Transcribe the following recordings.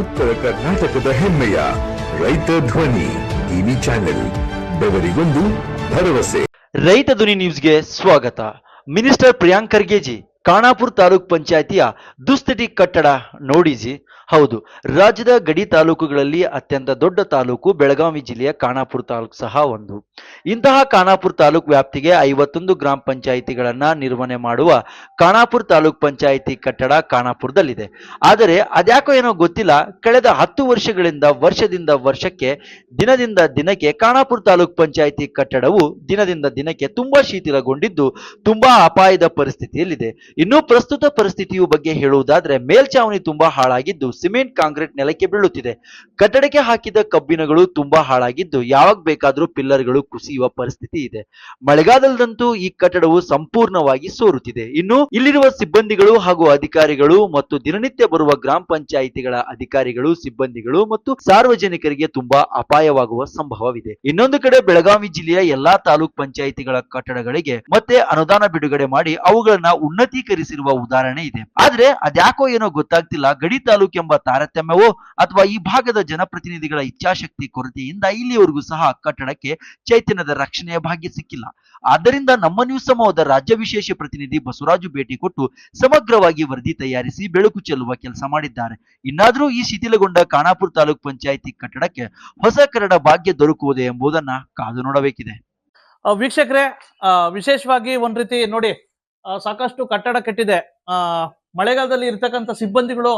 ಉತ್ತರ ಕರ್ನಾಟಕದ ಹೆಮ್ಮೆಯ ರೈತ ಧ್ವನಿ ಟಿವಿ ಚಾನೆಲ್, ಬೆವರಿಗೊಂದು ಭರವಸೆ. ರೈತ ಧ್ವನಿ ನ್ಯೂಸ್ಗೆ ಸ್ವಾಗತ. ಮಿನಿಸ್ಟರ್ ಪ್ರಿಯಾಂಕ್ ಖರ್ಗೆಜಿ ಖಾನಾಪುರ್ ತಾಲೂಕ್ ಪಂಚಾಯತಿಯ ದುಸ್ಥಿತಿ ಕಟ್ಟಡ ನೋಡಿಸಿ, ಹೌದು, ರಾಜ್ಯದ ಗಡಿ ತಾಲೂಕುಗಳಲ್ಲಿ ಅತ್ಯಂತ ದೊಡ್ಡ ತಾಲೂಕು ಬೆಳಗಾವಿ ಜಿಲ್ಲೆಯ ಖಾನಾಪುರ ತಾಲೂಕು ಸಹ ಒಂದು. ಇಂತಹ ಖಾನಾಪುರ ತಾಲೂಕು ವ್ಯಾಪ್ತಿಗೆ ಐವತ್ತೊಂದು ಗ್ರಾಮ ಪಂಚಾಯಿತಿಗಳನ್ನ ನಿರ್ವಹಣೆ ಮಾಡುವ ಖಾನಾಪುರ ತಾಲೂಕ್ ಪಂಚಾಯಿತಿ ಕಟ್ಟಡ ಖಾನಾಪುರದಲ್ಲಿದೆ ಆದರೆ ಅದ್ಯಾಕೋ ಏನೋ ಗೊತ್ತಿಲ್ಲ, ಕಳೆದ ಹತ್ತು ವರ್ಷಗಳಿಂದ, ವರ್ಷದಿಂದ ವರ್ಷಕ್ಕೆ, ದಿನದಿಂದ ದಿನಕ್ಕೆ ಖಾನಾಪುರ ತಾಲೂಕ್ ಪಂಚಾಯಿತಿ ಕಟ್ಟಡವು ದಿನದಿಂದ ದಿನಕ್ಕೆ ತುಂಬಾ ಶಿಥಿಲಗೊಂಡಿದ್ದು, ತುಂಬಾ ಅಪಾಯದ ಪರಿಸ್ಥಿತಿಯಲ್ಲಿದೆ. ಇನ್ನು ಪ್ರಸ್ತುತ ಪರಿಸ್ಥಿತಿಯು ಬಗ್ಗೆ ಹೇಳುವುದಾದ್ರೆ ಮೇಲ್ಚಾವಣಿ ತುಂಬಾ ಹಾಳಾಗಿದ್ದು ಸಿಮೆಂಟ್, ಕಾಂಕ್ರೀಟ್ ನೆಲಕ್ಕೆ ಬೀಳುತ್ತಿದೆ. ಕಟ್ಟಡಕ್ಕೆ ಹಾಕಿದ ಕಬ್ಬಿಣಗಳು ತುಂಬಾ ಹಾಳಾಗಿದ್ದು ಯಾವಾಗ ಬೇಕಾದರೂ ಪಿಲ್ಲರ್ಗಳು ಕುಸಿಯುವ ಪರಿಸ್ಥಿತಿ ಇದೆ. ಮಳೆಗಾಲದಂತೂ ಈ ಕಟ್ಟಡವು ಸಂಪೂರ್ಣವಾಗಿ ಸೋರುತ್ತಿದೆ. ಇನ್ನು ಇಲ್ಲಿರುವ ಸಿಬ್ಬಂದಿಗಳು ಹಾಗೂ ಅಧಿಕಾರಿಗಳು ಮತ್ತು ದಿನನಿತ್ಯ ಬರುವ ಗ್ರಾಮ ಪಂಚಾಯಿತಿಗಳ ಅಧಿಕಾರಿಗಳು, ಸಿಬ್ಬಂದಿಗಳು ಮತ್ತು ಸಾರ್ವಜನಿಕರಿಗೆ ತುಂಬಾ ಅಪಾಯವಾಗುವ ಸಂಭವವಿದೆ. ಇನ್ನೊಂದು ಕಡೆ ಬೆಳಗಾವಿ ಜಿಲ್ಲೆಯ ಎಲ್ಲಾ ತಾಲೂಕ್ ಪಂಚಾಯಿತಿಗಳ ಕಟ್ಟಡಗಳಿಗೆ ಮತ್ತೆ ಅನುದಾನ ಬಿಡುಗಡೆ ಮಾಡಿ ಅವುಗಳನ್ನ ಉನ್ನತೀಕರಿಸಿರುವ ಉದಾಹರಣೆ ಇದೆ. ಆದ್ರೆ ಅದ್ಯಾಕೋ ಏನೋ ಗೊತ್ತಾಗ್ತಿಲ್ಲ. ಗಡಿ ತಾಲೂಕು ಎಂಬ ತಾರತಮ್ಯವೋ ಅಥವಾ ಈ ಭಾಗದ ಜನಪ್ರತಿನಿಧಿಗಳ ಇಚ್ಛಾಶಕ್ತಿ ಕೊರತೆಯಿಂದ ಇಲ್ಲಿಯವರೆಗೂ ಸಹ ಕಟ್ಟಡಕ್ಕೆ ಚೈತನ್ಯದ ರಕ್ಷಣೆಯ ಭಾಗ್ಯ ಸಿಕ್ಕಿಲ್ಲ. ಆದ್ದರಿಂದ ನಮ್ಮ ನ್ಯೂಸ್ ಸಮೂಹದ ರಾಜ್ಯ ವಿಶೇಷ ಪ್ರತಿನಿಧಿ ಬಸವರಾಜು ಭೇಟಿ ಕೊಟ್ಟು ಸಮಗ್ರವಾಗಿ ವರದಿ ತಯಾರಿಸಿ ಬೆಳಕು ಚೆಲ್ಲುವ ಕೆಲಸ ಮಾಡಿದ್ದಾರೆ. ಇನ್ನಾದರೂ ಈ ಶಿಥಿಲಗೊಂಡ ಖಾನಾಪುರ ತಾಲೂಕು ಪಂಚಾಯಿತಿ ಕಟ್ಟಡಕ್ಕೆ ಹೊಸ ಕನ್ನಡ ಭಾಗ್ಯ ದೊರಕುವುದೇ ಎಂಬುದನ್ನ ಕಾದು ನೋಡಬೇಕಿದೆ. ವೀಕ್ಷಕರೇ ವಿಶೇಷವಾಗಿ ಒಂದ್ ರೀತಿ ನೋಡಿ ಸಾಕಷ್ಟು ಕಟ್ಟಡ ಕಟ್ಟಿದೆ. ಆ, ಮಳೆಗಾಲದಲ್ಲಿ ಇರ್ತಕ್ಕಂಥ ಸಿಬ್ಬಂದಿಗಳು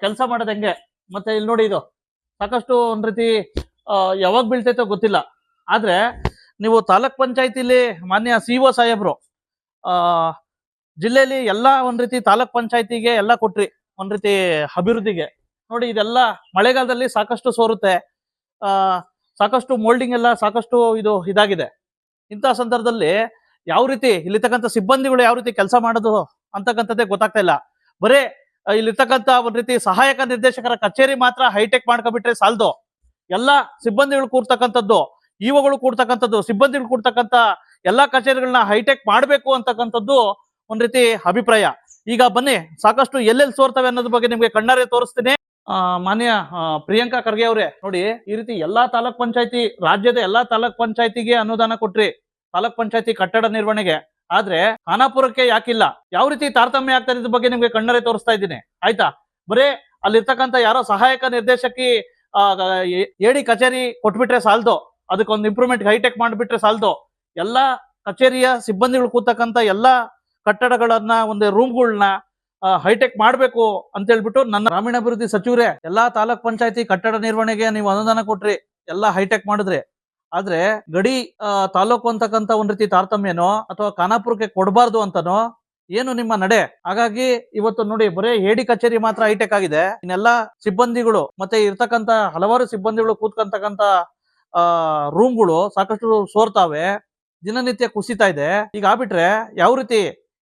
ಕೆಲಸ ಮಾಡೋದು ಹೆಂಗೆ? ಮತ್ತೆ ಇಲ್ಲಿ ನೋಡಿ ಇದು. ಸಾಕಷ್ಟು ಒಂದ್ ರೀತಿ ಯಾವಾಗ ಬೀಳ್ತೈತೋ ಗೊತ್ತಿಲ್ಲ. ಆದ್ರೆ ನೀವು ತಾಲೂಕ್ ಪಂಚಾಯತಿಲಿ ಮಾನ್ಯ ಸಿ ಒ ಸಾಹೇಬ್ರು, ಆ ಜಿಲ್ಲೆಯಲ್ಲಿ ಎಲ್ಲಾ ಒಂದ್ ರೀತಿ ತಾಲೂಕ್ ಪಂಚಾಯತಿಗೆ ಎಲ್ಲ ಕೊಟ್ರಿ, ಒಂದ್ ರೀತಿ ಅಭಿವೃದ್ಧಿಗೆ. ನೋಡಿ ಇದೆಲ್ಲ ಮಳೆಗಾಲದಲ್ಲಿ ಸಾಕಷ್ಟು ಸೋರುತ್ತೆ. ಆ, ಸಾಕಷ್ಟು ಮೋಲ್ಡಿಂಗ್ ಎಲ್ಲ ಸಾಕಷ್ಟು ಇದು ಇದಾಗಿದೆ. ಇಂತಹ ಸಂದರ್ಭದಲ್ಲಿ ಯಾವ ರೀತಿ ಇಲ್ಲಿರ್ತಕ್ಕಂಥ ಸಿಬ್ಬಂದಿಗಳು ಯಾವ ರೀತಿ ಕೆಲಸ ಮಾಡೋದು ಅಂತಕ್ಕಂಥದ್ದೇ ಗೊತ್ತಾಗ್ತಾ ಇಲ್ಲ. ಬರೇ ಇಲ್ಲಿರ್ತಕ್ಕಂಥ ಒಂದ್ ರೀತಿ ಸಹಾಯಕ ನಿರ್ದೇಶಕರ ಕಚೇರಿ ಮಾತ್ರ ಹೈಟೆಕ್ ಮಾಡ್ಕೊಬಿಟ್ರೆ ಸಾಲದು. ಎಲ್ಲ ಸಿಬ್ಬಂದಿಗಳು ಕೂರ್ತಕ್ಕಂಥದ್ದು ಇವುಗಳು ಕೂಡ್ತಕ್ಕಂಥದ್ದು ಸಿಬ್ಬಂದಿಗಳು ಕೂಡ್ತಕ್ಕಂಥ ಎಲ್ಲಾ ಕಚೇರಿಗಳನ್ನ ಹೈಟೆಕ್ ಮಾಡ್ಬೇಕು ಅಂತಕ್ಕಂಥದ್ದು ಒಂದ್ ರೀತಿ ಅಭಿಪ್ರಾಯ. ಈಗ ಬನ್ನಿ, ಸಾಕಷ್ಟು ಎಲ್ಲೆಲ್ಲಿ ಸೋರ್ತವೆ ಅನ್ನೋದ್ರ ಬಗ್ಗೆ ನಿಮ್ಗೆ ಕಣ್ಣಾರೆ ತೋರಿಸ್ತೀನಿ. ಮಾನ್ಯ ಪ್ರಿಯಾಂಕಾ ಖರ್ಗೆ ಅವರೇ, ನೋಡಿ, ಈ ರೀತಿ ಎಲ್ಲಾ ತಾಲೂಕ್ ಪಂಚಾಯತಿ, ರಾಜ್ಯದ ಎಲ್ಲಾ ತಾಲೂಕ್ ಪಂಚಾಯತಿಗೆ ಅನುದಾನ ಕೊಟ್ರಿ. ತಾಲೂಕ್ ಪಂಚಾಯತಿ ಕಟ್ಟಡ ನಿರ್ವಹಣೆಗೆ. ಆದ್ರೆ ಖಾನಾಪುರಕ್ಕೆ ಯಾಕಿಲ್ಲ? ಯಾವ ರೀತಿ ತಾರತಮ್ಯ ಆಗ್ತಾ ಇದ್ರ ಬಗ್ಗೆ ನಿಮ್ಗೆ ಕಣ್ಣರೆ ತೋರಿಸ್ತಾ ಇದ್ದೀನಿ. ಆಯ್ತಾ? ಬರೇ ಅಲ್ಲಿರ್ತಕ್ಕಂಥ ಯಾರೋ ಸಹಾಯಕ ನಿರ್ದೇಶಕಿ ಏಡಿ ಕಚೇರಿ ಕೊಟ್ಬಿಟ್ರೆ ಸಾಲ್ದು. ಅದಕ್ಕೊಂದು ಇಂಪ್ರೂವ್ಮೆಂಟ್ ಹೈಟೆಕ್ ಮಾಡಿಬಿಟ್ರೆ ಸಾಲ್ದು. ಎಲ್ಲಾ ಕಚೇರಿಯ ಸಿಬ್ಬಂದಿಗಳು ಕೂತಕ್ಕಂತ ಎಲ್ಲಾ ಕಟ್ಟಡಗಳನ್ನ, ಒಂದು ರೂಮ್ಗಳನ್ನ ಹೈಟೆಕ್ ಮಾಡ್ಬೇಕು ಅಂತ ಹೇಳ್ಬಿಟ್ಟು ನನ್ನ ಗ್ರಾಮೀಣಾಭಿವೃದ್ಧಿ ಸಚಿವರೇ, ಎಲ್ಲಾ ತಾಲೂಕ್ ಪಂಚಾಯತಿ ಕಟ್ಟಡ ನಿರ್ವಹಣೆಗೆ ನೀವು ಅನುದಾನ ಕೊಟ್ರಿ, ಎಲ್ಲಾ ಹೈಟೆಕ್ ಮಾಡಿದ್ರಿ. ಆದ್ರೆ ಗಡಿ ತಾಲೂಕು ಅಂತಕ್ಕಂತ ಒಂದ್ ರೀತಿ ತಾರತಮ್ಯನೋ ಅಥವಾ ಖಾನಾಪುರಕ್ಕೆ ಕೊಡಬಾರ್ದು ಅಂತನೋ ಏನು ನಿಮ್ಮ ನಡೆ? ಹಾಗಾಗಿ ಇವತ್ತು ನೋಡಿ ಬರೇ ಏಡಿ ಕಚೇರಿ ಮಾತ್ರ ಹೈಟೆಕ್ ಆಗಿದೆ. ಇನ್ನೆಲ್ಲ ಸಿಬ್ಬಂದಿಗಳು ಮತ್ತೆ ಇರ್ತಕ್ಕಂತ ಹಲವಾರು ಸಿಬ್ಬಂದಿಗಳು ಕೂತ್ಕೊಂತಕ್ಕಂತ ಆ, ರೂಮ್ಗಳು ಸಾಕಷ್ಟು ಸೋರ್ತಾವೆ. ದಿನನಿತ್ಯ ಕುಸಿತಾ ಇದೆ. ಈಗ ಆಗ್ಬಿಟ್ರೆ ಯಾವ ರೀತಿ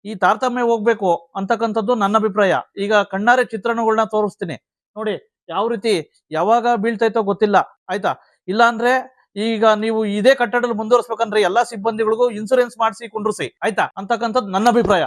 ಈ ತಾರತಮ್ಯ ಹೋಗ್ಬೇಕು ಅಂತಕ್ಕಂಥದ್ದು ನನ್ನ ಅಭಿಪ್ರಾಯ. ಈಗ ಕಣ್ಣಾರೆ ಚಿತ್ರಣಗಳನ್ನ ತೋರಿಸ್ತೀನಿ. ನೋಡಿ ಯಾವ ರೀತಿ ಯಾವಾಗ ಬೀಳ್ತೈತೋ ಗೊತ್ತಿಲ್ಲ. ಆಯ್ತಾ? ಇಲ್ಲ ಅಂದ್ರೆ ಈಗ ನೀವು ಇದೇ ಕಟ್ಟಡ ಮುಂದುವರಿಸ್ಬೇಕಂದ್ರೆ ಎಲ್ಲಾ ಸಿಬ್ಬಂದಿಗಳಿಗೂ ಇನ್ಸೂರೆನ್ಸ್ ಮಾಡಿಸಿ ಕುಂಡ್ರಿಸಿ ಆಯ್ತಾ? ಅಂತಕ್ಕಂಥದ್ದು ನನ್ನ ಅಭಿಪ್ರಾಯ.